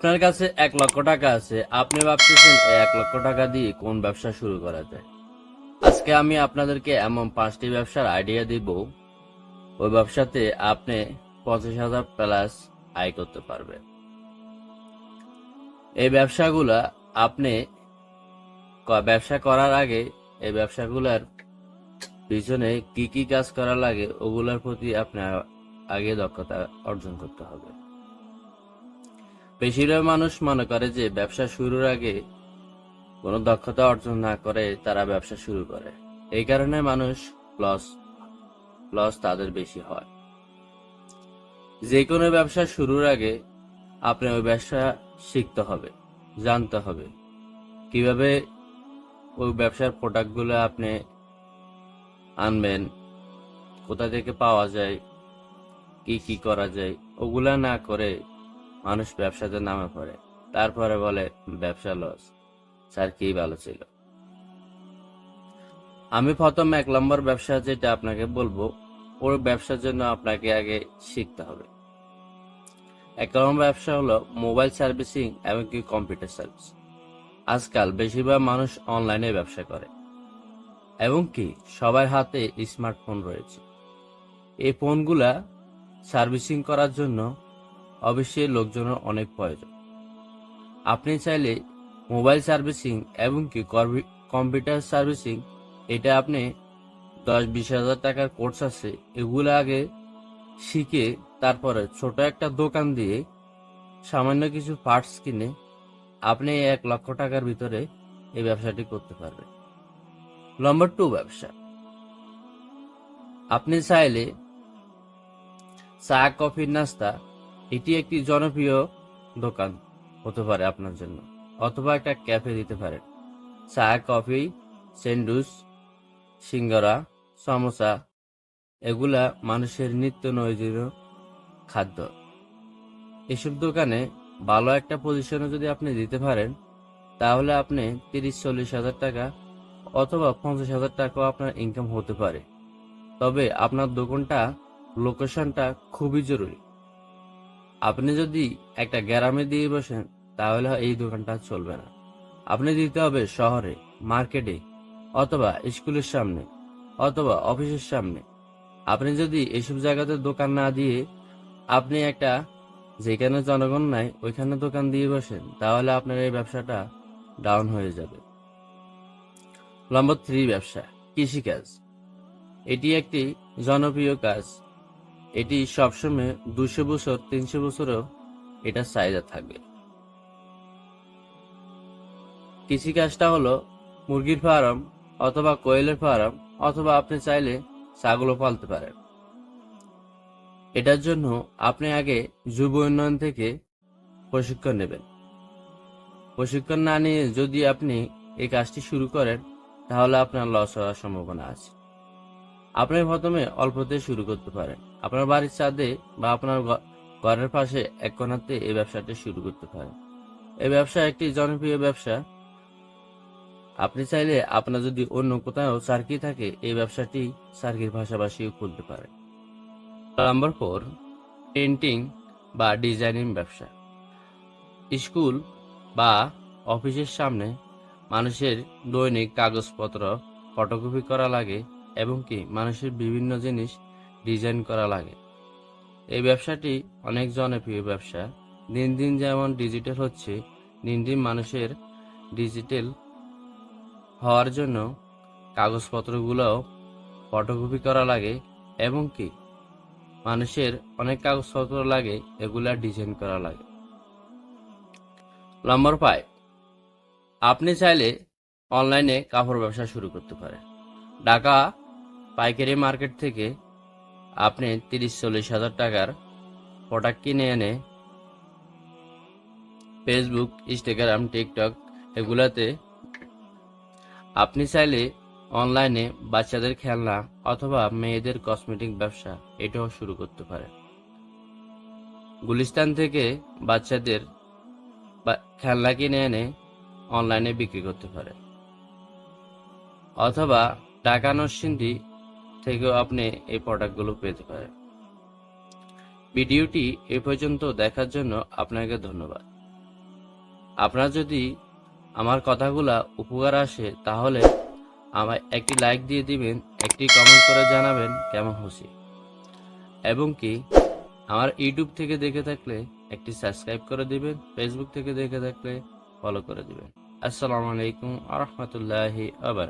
আপনার কাছে এক লক্ষ টাকা আছে, আপনি ভাবতেছেন এক লক্ষ টাকা দিয়ে কোন ব্যবসা শুরু করা যায়? আজকে আমি আপনাদেরকে এমন পাঁচটি ব্যবসার আইডিয়া দিব। ওই ব্যবসাতে আপনি পঁচিশ হাজার প্লাস আয় করতে পারবেন। এই ব্যবসাগুলা আপনি ব্যবসা করার আগে এই ব্যবসাগুলার পিছনে কি কি কাজ করা লাগে, ওগুলোর প্রতি আপনার আগে দক্ষতা অর্জন করতে হবে। বেশিরভাগ মানুষ মনে করে যে ব্যবসা শুরুর আগে কোনো দক্ষতা অর্জন না করে তারা ব্যবসা শুরু করে। এই কারণে মানুষ লস লস তাদের বেশি হয়। যে কোনো ব্যবসা শুরুর আগে আপনি ওই ব্যবসা শিখতে হবে, জানতে হবে। কীভাবে ওই ব্যবসার প্রোডাক্টগুলো আপনি আনবেন, কোথা থেকে পাওয়া যায়, কি কি করা যায়, ওগুলা না করে মানুষ ব্যবসাতে নামে পড়ে। তারপরে বলে, ব্যবসা লস। স্যার, কি ভালো ছিল? আমি প্রথম এক নম্বর ব্যবসা যেটা আপনাকে বলব, ওর ব্যবসার জন্য আপনাকে আগে শিখতে হবে। এক নম্বর ব্যবসা হলো মোবাইল সার্ভিসিং এবং কি কম্পিউটার সার্ভিস। আজকাল বেশিরভাগ মানুষ অনলাইনে ব্যবসা করে। এবং কি, সবার হাতে স্মার্টফোন রয়েছে। এই ফোনগুলা সার্ভিসিং করার জন্য অবশ্যই লোকজনের অনেক প্রয়োজন। আপনি চাইলে মোবাইল সার্ভিসিং এবং কি কম্পিউটার সার্ভিসিং, এটা আপনি দশ বিশ হাজার টাকার কোর্স আছে, এগুলো আগে শিখে তারপরে ছোট একটা দোকান দিয়ে সামান্য কিছু পার্টস কিনে আপনি এক লক্ষ টাকার ভিতরে এই ব্যবসাটি করতে পারবেন। নম্বর টু ব্যবসা। আপনি চাইলে চা কফির নাস্তা এটি একটি জনপ্রিয় দোকান হতে পারে আপনার জন্য, অথবা একটা ক্যাফে দিতে পারেন। চা, কফি, স্যান্ডউইচ, সিঙ্গারা, সমোসা, এগুলা মানুষের নিত্য নৈজীয় খাদ্য। এসব দোকানে ভালো একটা পজিশনে যদি আপনি দিতে পারেন, তাহলে আপনি তিরিশ, চল্লিশ হাজার টাকা অথবা পঞ্চাশ হাজার টাকাও আপনার ইনকাম হতে পারে। তবে আপনার দোকানটা লোকেশনটা খুবই জরুরি। আপনি যদি একটা গ্রামে দিয়ে বসেন, তাহলে এই দোকানটা চলবে না। আপনি দিতে হবে শহরে, মার্কেটে, অথবা স্কুলের সামনে, অথবা অফিসের সামনে। আপনি যদি এসব জায়গাতে দোকান না দিয়ে আপনি একটা, যেখানে জনগণ নাই, ওইখানে দোকান দিয়ে বসেন, তাহলে আপনার এই ব্যবসাটা ডাউন হয়ে যাবে। নম্বর থ্রি ব্যবসা, কৃষিকাজ। এটি একটি জনপ্রিয় কাজ। এটি সবসময় দুশো বছর, তিনশো বছরও এটা চাহিদা থাকবে। কৃষিকাজটা হলো মুরগির ফার্ম অথবা কোয়েলের ফার্ম অথবা আপনি চাইলে ছাগলও পালতে পারেন। এটার জন্য আপনি আগে যুব উন্নয়ন থেকে প্রশিক্ষণ নেবেন। প্রশিক্ষণ না নিয়ে যদি আপনি এই কাজটি শুরু করেন, তাহলে আপনার লস হওয়ার সম্ভাবনা আছে। আপনি প্রথমে অল্পতে শুরু করতে পারেন আপনার বাড়ির ছাদে বা আপনার ঘরের পাশে এক কোণাতে এই ব্যবসাটি শুরু করতে পারেন। এই ব্যবসা একটি জনপ্রিয় ব্যবসা। আপনি চাইলে আপনার যদি অন্য কোথাও সার্কি থাকে, এই ব্যবসাটি সার্কির পাশাপাশিও খুলতে পারেন। নাম্বার ফোর পেন্টিং বা ডিজাইনিং ব্যবসা। স্কুল বা অফিসের সামনে মানুষের দৈনিক কাগজপত্র, ফটোকপি করা লাগে এবং কি মানুষের বিভিন্ন জিনিস ডিজাইন করা লাগে। এই ব্যবসাটি অনেক জনপ্রিয় ব্যবসা। দিন দিন যেমন ডিজিটাল হচ্ছে, দিন দিন মানুষের ডিজিটাল হওয়ার জন্য কাগজপত্রগুলোও ফটোকপি করা লাগে এবং কি মানুষের অনেক কাগজপত্র লাগে, এগুলা ডিজাইন করা লাগে। নম্বর ফাইভ আপনি চাইলে অনলাইনে কাপড় ব্যবসা শুরু করতে পারেন। ঢাকা পাইকারি মার্কেট থেকে আপনি তিরিশ, চল্লিশ হাজার টাকার প্রোডাক্ট কিনে এনে ফেসবুক ইনস্টাগ্রাম টিকটক এগুলাতে আপনি চাইলে অনলাইনে বাচ্চাদের খেলনা অথবা মেয়েদের কসমেটিক ব্যবসা এটাও শুরু করতে পারেন। গুলিস্তান থেকে বাচ্চাদের খেলনা কিনে এনে অনলাইনে বিক্রি করতে পারে অথবা টাকা নরসিংদী থেকেও আপনি এই প্রোডাক্টগুলো পেতে পারেন। ভিডিওটি এ পর্যন্ত দেখার জন্য আপনাকে ধন্যবাদ। আপনার যদি আমার কথাগুলা উপকার আসে, তাহলে আমায় একটি লাইক দিয়ে দিবেন, একটি কমেন্ট করে জানাবেন কেমন হচ্ছে এবং কি আমার ইউটিউব থেকে দেখে থাকলে একটি সাবস্ক্রাইব করে দিবেন ফেসবুক থেকে দেখে থাকলে ফলো করে দিবেন। আসসালামু আলাইকুম আ রহমতুল্লাহি আবার